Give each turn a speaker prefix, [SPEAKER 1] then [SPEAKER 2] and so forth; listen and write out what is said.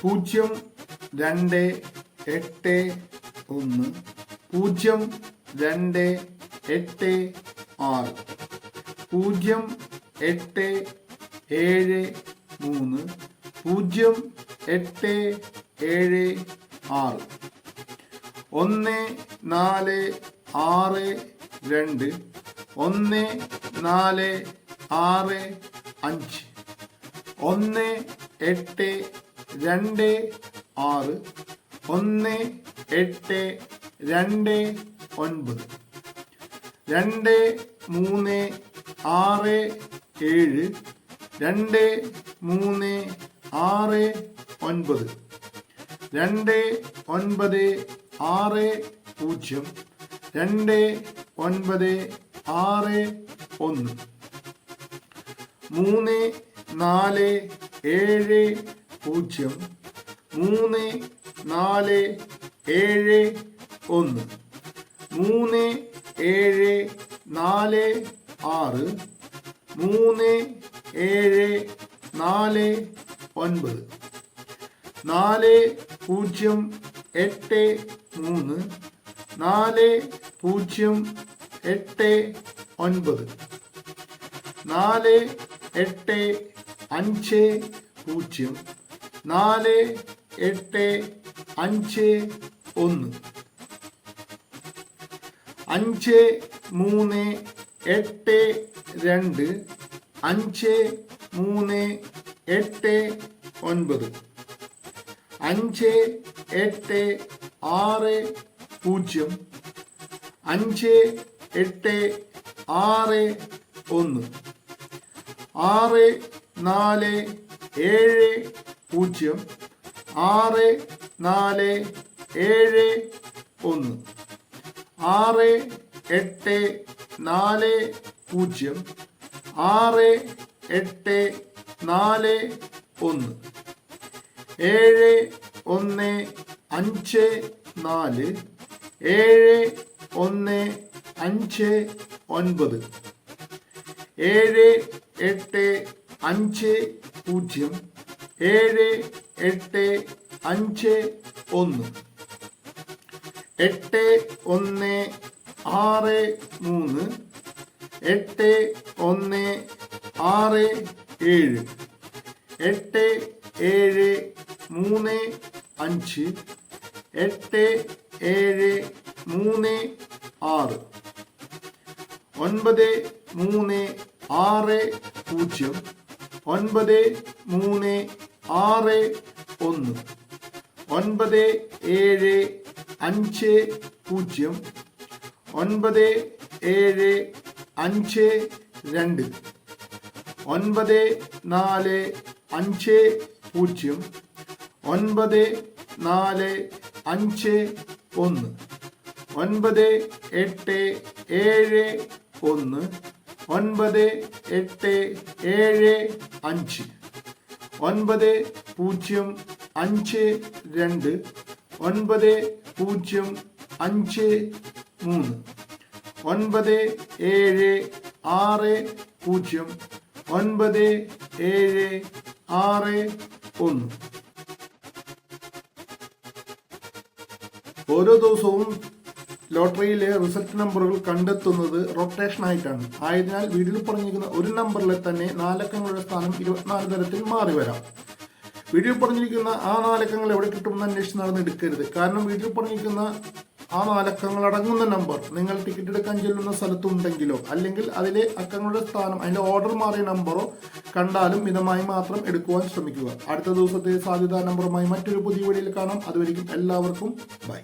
[SPEAKER 1] പൂജ്യം രണ്ട് എട്ട് ഒന്ന് പൂജ്യം രണ്ട് എട്ട് ആറ് പൂജ്യം എട്ട് ഏഴ് മൂന്ന് പൂജ്യം എട്ട് ഏഴ് ആറ് ഒന്ന് നാല് ആറ് രണ്ട് ഒന്ന് നാല് ആറ് അഞ്ച് ഒന്ന് എട്ട് രണ്ട് ആറ് ഒന്ന് എട്ട് രണ്ട് ഒൻപത്. രണ്ട് മൂന്ന് ആറ് ഏഴ് രണ്ട് മൂന്ന് ആറ് ഒൻപത്. രണ്ട് ഒൻപത് ആറ് പൂജ്യം. രണ്ട് ഒൻപത് ആറ് ഒന്ന്. മൂന്ന് നാല് ഏഴ് പൂജ്യം മൂന്ന് നാല് ഏഴ് ഒന്ന്. മൂന്ന് ഏഴ് നാല് ആറ്. മൂന്ന് ഏഴ് നാല് ഒൻപത്. നാല് പൂജ്യം എട്ട് മൂന്ന്. നാല് പൂജ്യം എട്ട് ഒൻപത്. നാല് എട്ട് അഞ്ച് പൂജ്യം നാല് എട്ട് അഞ്ച് ഒന്ന്. അഞ്ച് മൂന്ന് എട്ട് രണ്ട്. അഞ്ച് മൂന്ന് എട്ട് ഒൻപത്. അഞ്ച് എട്ട് ആറ് പൂജ്യം. അഞ്ച് എട്ട് ആറ് ഒന്ന്. ആറ് നാല് ഏഴ് പൂജ്യം ആറ് നാല് ഏഴ് ഒന്ന്. ആറ് എട്ട് നാല് പൂജ്യം ആറ് എട്ട് നാല് ഒന്ന്. ഏഴ് ഒന്ന് അഞ്ച് നാല്. ഏഴ് ഒന്ന് അഞ്ച് ഒൻപത്. ഏഴ് എട്ട് അഞ്ച് പൂജ്യം ഏഴ് എട്ട് അഞ്ച് ഒന്ന്. എട്ട് ഒന്ന് ആറ് മൂന്ന്. എട്ട് ഒന്ന് ആറ് ഏഴ്. എട്ട് ഏഴ് മൂന്ന് അഞ്ച്. എട്ട് ഏഴ് മൂന്ന് ആറ്. ഒൻപത് മൂന്ന് ആറ് പൂജ്യം. ഒൻപത് മൂന്ന് ആറ് ഒന്ന്. ഒൻപത് ഏഴ് അഞ്ച് പൂജ്യം. ഒൻപത് ഏഴ് അഞ്ച് രണ്ട്. ഒൻപത് നാല് അഞ്ച് പൂജ്യം. ഒൻപത് നാല് അഞ്ച് ഒന്ന്. ഒൻപത് എട്ട് ഏഴ് ഒന്ന്. ഒൻപത് എട്ട് ഏഴ് അഞ്ച്. ഒൻപത് പൂജ്യം അഞ്ച് രണ്ട് ഒൻപത് പൂജ്യം അഞ്ച് മൂന്ന് ഒൻപത് ഏഴ് ആറ് പൂജ്യം ഒൻപത് ഏഴ് ആറ് ഒന്ന്. ഓരോ ദിവസവും ലോട്ടറിയിലെ റിസൾട്ട് നമ്പറുകൾ കണ്ടെത്തുന്നത് റൊട്ടേഷൻ ആയിട്ടാണ്. ആയതിനാൽ വീഡിയോയിൽ പറഞ്ഞിരിക്കുന്ന ഒരു നമ്പറിലെ തന്നെ നാലക്കങ്ങളുടെ സ്ഥാനം ഇരുപത്തിനാല് തരത്തിൽ മാറി വരാം. വീഡിയോയിൽ പറഞ്ഞിരിക്കുന്ന ആ നാലക്കങ്ങൾ എവിടെ കിട്ടുമെന്ന് അന്വേഷിച്ച് നടന്നെടുക്കരുത് കാരണം വീഡിയോയിൽ പറഞ്ഞിരിക്കുന്ന ആ നാലക്കങ്ങൾ അടങ്ങുന്ന നമ്പർ നിങ്ങൾ ടിക്കറ്റ് എടുക്കാൻ ചെല്ലുന്ന സ്ഥലത്തുണ്ടെങ്കിലോ അല്ലെങ്കിൽ അതിലെ അക്കങ്ങളുടെ സ്ഥാനം അതിന്റെ ഓർഡർ മാറിയ നമ്പറോ കണ്ടാലും മിതമായി മാത്രം എടുക്കുവാൻ ശ്രമിക്കുക. അടുത്ത ദിവസത്തെ സാധ്യതാ നമ്പറുമായി മറ്റൊരു പുതിയ വീഡിയോയിൽ കാണാം. അതുവരെയും എല്ലാവർക്കും ബൈ